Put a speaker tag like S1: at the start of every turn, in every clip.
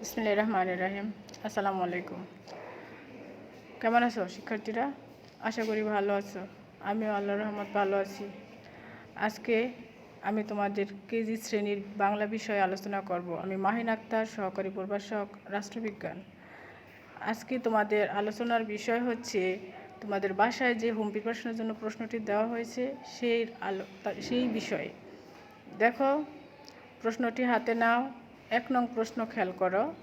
S1: বিসমিল্লাহ রহমান রাহিম আসসালামু আলাইকুম কেমন আছো শিক্ষার্থীরা? আশা করি ভালো আছো। আমিও আল্লাহ রহমত ভালো আছি। আজকে আমি তোমাদের কেজি শ্রেণির বাংলা বিষয়ে আলোচনা করব। আমি মাহিন আক্তার, সহকারী প্রভাষক, রাষ্ট্রবিজ্ঞান। আজকে তোমাদের আলোচনার বিষয় হচ্ছে, তোমাদের বাসায় যে হোম প্রিপারেশনের জন্য প্রশ্নটি দেওয়া হয়েছে, সেই আলো সেই বিষয়ে। দেখো, প্রশ্নটি হাতে নাও। এক নং প্রশ্ন খেয়াল করো।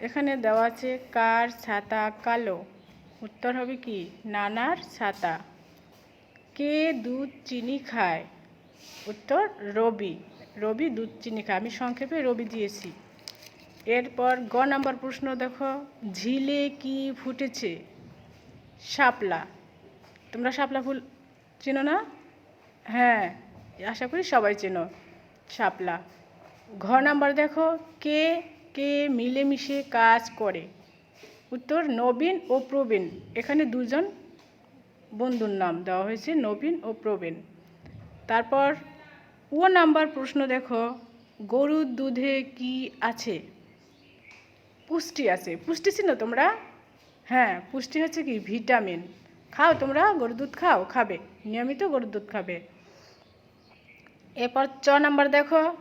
S1: এখানে দেওয়া আছে, কার ছাতা কালো? উত্তর হবে কি? নানার ছাতা। কে দুধ চিনি খায়? উত্তর, রবি। রবি দুধ চিনি খায়। আমি সংক্ষেপে রবি দিয়েছি। এরপর গ নাম্বার প্রশ্ন দেখো। ঝিলে কি ফুটেছে? শাপলা। তোমরা শাপলা ফুল চেনো না? হ্যাঁ আশা করি সবাই চেনো শাপলা। ঘ নাম্বার দেখো, কে কে মিলেমিশে কাজ করে। উত্তর, নবীন ও প্রবীণ। এখানে দুজন বন্ধুর নাম দেওয়া হয়েছে, নবীন ও প্রবীণ। তারপর, ও নাম্বার প্রশ্ন দেখো, গরুর দুধে কি আছে? পুষ্টি আছে। পুষ্টি ছিল তোমরা? হ্যাঁ পুষ্টি হচ্ছে কি? ভিটামিন। খাও তোমরা, গরুর দুধ খাও, খাবে। নিয়মিত গরুর দুধ খাবে। এরপর চ নাম্বার দেখো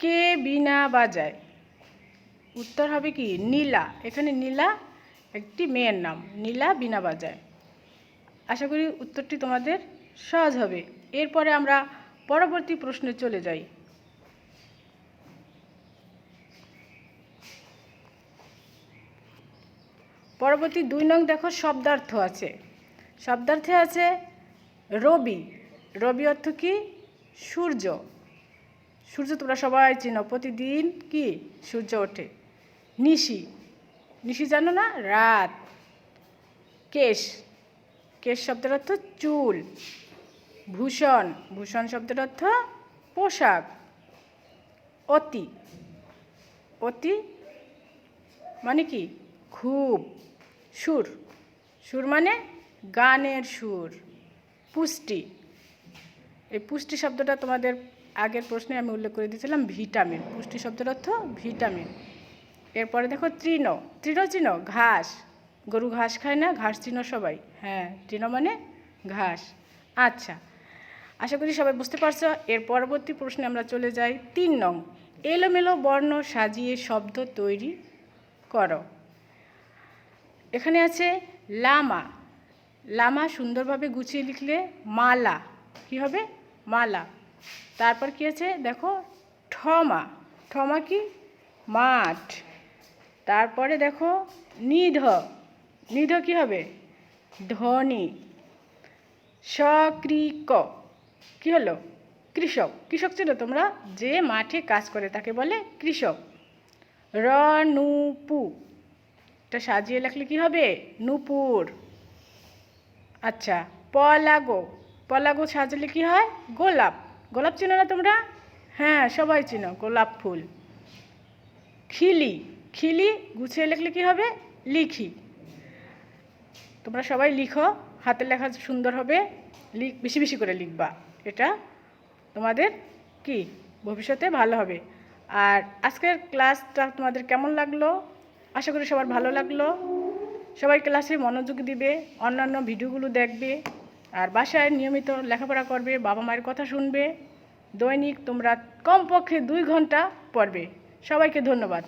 S1: কে বিনা বাজায়? উত্তর হবে কি? নীলা। এখানে নীলা একটি মেয়ের নাম। নীলা বিনা বাজায়। আশা করি উত্তরটি তোমাদের সহজ হবে। এরপরে আমরা পরবর্তী প্রশ্নে চলে যাই। পরবর্তী দুই নং দেখো শব্দার্থ আছে। শব্দার্থে আছে রবি। রবি অর্থ কি? সূর্য। সূর্য তোমরা সবাই চেনো। প্রতিদিন কি? সূর্য ওঠে। নিশি। নিশি জানো না? রাত। কেশ। কেশ শব্দের অর্থ চুল। ভূষণ। ভূষণ শব্দের অর্থ পোশাক। অতি। অতি মানে কি? খুব। সুর। সুর মানে গানের সুর। পুষ্টি। এই পুষ্টি শব্দটা তোমাদের আগের প্রশ্নে আমি উল্লেখ করে দিয়েছিলাম ভিটামিন, পুষ্টি শব্দের অর্থ ভিটামিন। এরপরে দেখো তৃণ তৃণ চিহ্ন ঘাস। গরু ঘাস খায় না, ঘাস চিন সবাই। হ্যাঁ তৃণ মানে ঘাস। আচ্ছা আশা করি সবাই বুঝতে পারছ। এর পরবর্তী প্রশ্নে আমরা চলে যাই। তিন নং, এলোমেলো বর্ণ সাজিয়ে শব্দ তৈরি করো। এখানে আছে লামা। লামা সুন্দরভাবে গুছিয়ে লিখলে মালা, কি হবে? মালা। তারপর কি আছে? দেখো, ঠমা। ঠমা কি? মাঠ। তারপরে দেখো, নিধ। নিধ কি হবে? ধ্বনি সক্রিক কি হলো? কৃষক। কৃষক ছিল তোমরা? যে মাঠে কাজ করে, তাকে বলে কৃষক। রনুপু এটা সাজিয়ে লেখলে কি হবে? নুপুর। আচ্ছা পলাগো। পলাগো সাজালে কি হয়? গোলাপ। গোলাপ চেনো না তোমরা? হ্যাঁ সবাই চেনো, গোলাপ ফুল। খিলি খিলি গুছিয়ে লিখলে কি হবে? লিখি। তোমরা সবাই লিখো, হাতের লেখা সুন্দর হবে। লিখ, বেশি বেশি করে লিখবা। এটা তোমাদের কি? ভবিষ্যতে ভালো হবে। আর আজকের ক্লাসটা তোমাদের কেমন লাগল? আশা করি সবার ভালো লাগল। সবাই ক্লাসে মনোযোগ দিবে, অন্যান্য ভিডিওগুলো দেখবে। আর বাসায় নিয়মিত লেখাপড়া করবে, বাবা মায়ের কথা শুনবে, দৈনিক তোমরা কমপক্ষে দুই ঘণ্টা পড়বে। সবাইকে ধন্যবাদ।